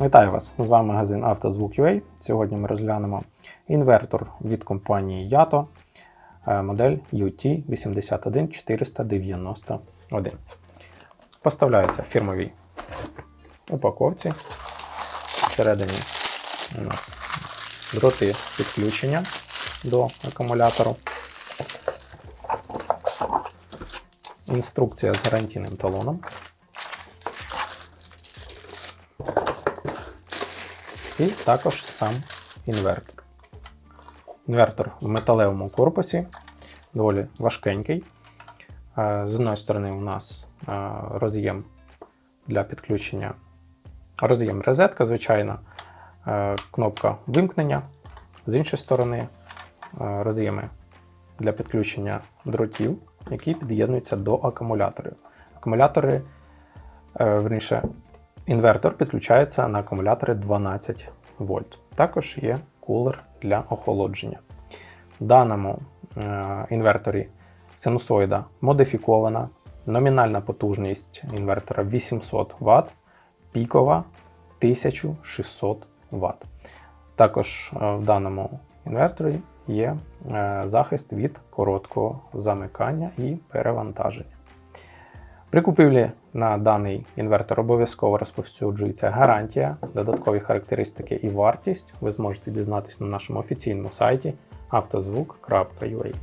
Вітаю вас! З вами магазин «Автозвук.UA». Сьогодні ми розглянемо інвертор від компанії Yato, е, модель UT81491. Поставляється в фірмовій упаковці. Всередині у нас дроти підключення до акумулятору. Інструкція з гарантійним талоном. І також сам інвертор. Інвертор в металевому корпусі, доволі важкенький. Е, З одної сторони, у нас е, роз'єм для підключення, роз'єм розетка, звичайно, е, кнопка вимкнення. З іншої сторони, роз'єми для підключення дротів, які під'єднуються до акумуляторів. Акумулятори, верніше, Інвертор підключається на акумулятори 12 вольт. Також є кулер для охолодження. В даному е, інверторі синусоїда модифікована, номінальна потужність інвертора 800 Вт, пікова 1600 Вт. Також е, в даному інверторі є е, захист від короткого замикання і перевантаження. При купівлі на даний інвертор обов'язково розповсюджується гарантія, додаткові характеристики і вартість ви зможете дізнатись на нашому офіційному сайті автозвук.ua.